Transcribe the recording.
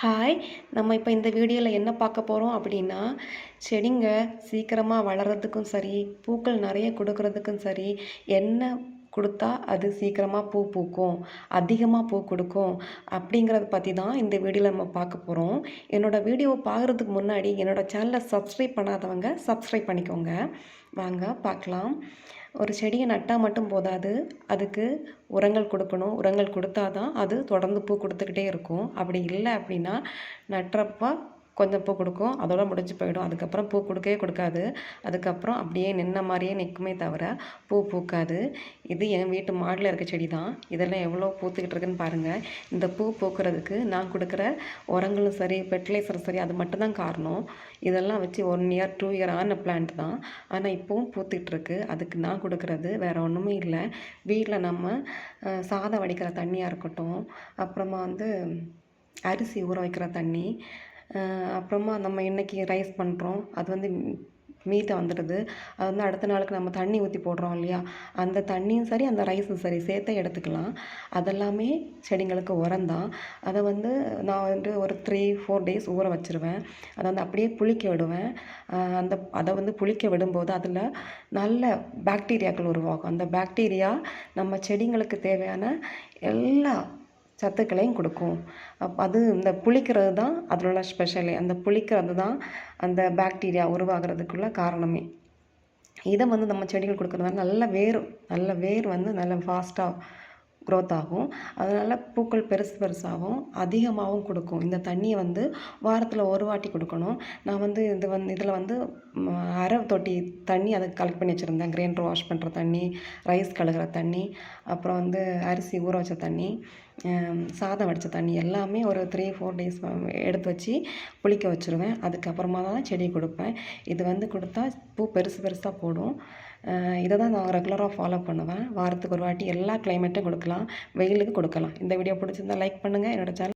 Hi நம்ம இப்போ இந்த வீடியோவில் என்ன பார்க்க போகிறோம் அப்படின்னா செடிங்க சீக்கிரமாக வளர்கிறதுக்கும் சரி பூக்கள் நிறைய கொடுக்கறதுக்கும் சரி என்ன கொடுத்தா அது சீக்கிரமாக பூ பூக்கும் அதிகமாக பூ கொடுக்கும் அப்படிங்கிறத பற்றி தான் இந்த வீடியோவில் நம்ம பார்க்க போகிறோம் என்னோடய வீடியோவை பார்க்குறதுக்கு முன்னாடி என்னோடய சேனலை சப்ஸ்கிரைப் பண்ணாதவங்க சப்ஸ்கிரைப் பண்ணிக்கோங்க. வாங்க பார்க்கலாம். ஒரு செடியை நட்டால் மட்டும் போதாது. அதுக்கு உரங்கள் கொடுக்கணும். உரங்கள் கொடுத்தா தான் அது தொடர்ந்து பூ கொடுத்துக்கிட்டே இருக்கும். அப்படி இல்லை அப்படின்னா நட்டுறப்ப கொஞ்சம் பூ கொடுக்கும். அதோட முடிஞ்சு போயிடும். அதுக்கப்புறம் பூ கொடுக்கவே கொடுக்காது. அதுக்கப்புறம் அப்படியே நின்ன மாதிரியே நிற்குமே தவிர பூ பூக்காது. இது என் வீட்டு மாடில் இருக்க செடி தான் இதெல்லாம் எவ்வளோ பூத்துக்கிட்டு இருக்குன்னு பாருங்கள் இந்த பூ பூக்கிறதுக்கு நான் கொடுக்குற உரங்களும் சரி ஃபெர்டிலைசரும் சரி அது மட்டும்தான் காரணம். இதெல்லாம் வச்சு ஒன் இயர் டூ இயர் ஆன பிளான்ட் தான். ஆனால் இப்போவும் பூத்துக்கிட்டு இருக்கு. அதுக்கு நான் கொடுக்குறது வேறு ஒன்றுமே இல்லை. வீட்டில் நம்ம சாதம் வடிக்கிற தண்ணியாக இருக்கட்டும். அப்புறமா வந்து அரிசி ஊற வைக்கிற தண்ணி. அப்புறமா நம்ம இன்றைக்கி ரைஸ் பண்ணுறோம் அது வந்து மீதம் வந்துடுது. அது வந்து அடுத்த நாளுக்கு நம்ம தண்ணி ஊற்றி போடுறோம் இல்லையா? அந்த தண்ணியும் சரி அந்த ரைஸும் சரி சேர்த்தே எடுத்துக்கலாம். அதெல்லாமே செடிங்களுக்கு உரம் தான் அதை வந்து நான் வந்து ஒரு த்ரீ ஃபோர் டேஸ் ஊற வச்சுருவேன். அதை வந்து அப்படியே புளிக்க விடுவேன். அந்த அதை வந்து புளிக்க விடும்போது அதில் நல்ல பாக்டீரியாக்கள் உருவாகும். அந்த பாக்டீரியா நம்ம செடிங்களுக்கு தேவையான எல்லா சத்துக்களையும் கொடுக்கும். அப் அது இந்த புளிக்கிறது தான் அதில் உள்ள ஸ்பெஷலே அந்த புளிக்கிறது தான் அந்த பாக்டீரியா உருவாகிறதுக்குள்ள காரணமே. இதை வந்து நம்ம செடிகள் கொடுக்குறதுனால நல்ல வேர் நல்ல வேர் வந்து நல்ல ஃபாஸ்ட்டாக க்ரோத் ஆகும். அதனால் பூக்கள் பெருசு பெருசாகவும் அதிகமாகவும் கொடுக்கும். இந்த தண்ணியை வந்து வாரத்தில் ஒரு வாட்டி கொடுக்கணும். நான் வந்து இது வந்து இதில் வந்து அரை தொட்டி தண்ணி அதை கலெக்ட் பண்ணி வச்சுருந்தேன். கிரைண்டர் வாஷ் பண்ணுற தண்ணி ரைஸ் கழுகிற தண்ணி அப்புறம் வந்து அரிசி ஊற வச்ச தண்ணி சாதம் வடித்த தண்ணி எல்லாமே ஒரு த்ரீ ஃபோர் டேஸ் எடுத்து வச்சு புளிக்க வச்சுருவேன். அதுக்கப்புறமா தான் செடி கொடுப்பேன். இது வந்து கொடுத்தா பூ பெருசு பெருசாக போடும். இதை தான் நான் ரெகுலராக ஃபாலோ பண்ணுவேன். வாரத்துக்கு ஒரு வாட்டி எல்லா கிளைமேட்டும் கொடுக்கலாம். வெயிலுக்கு கொடுக்கலாம். இந்த வீடியோ பிடிச்சிருந்தா லைக் பண்ணுங்கள் என்னோடய சேனல்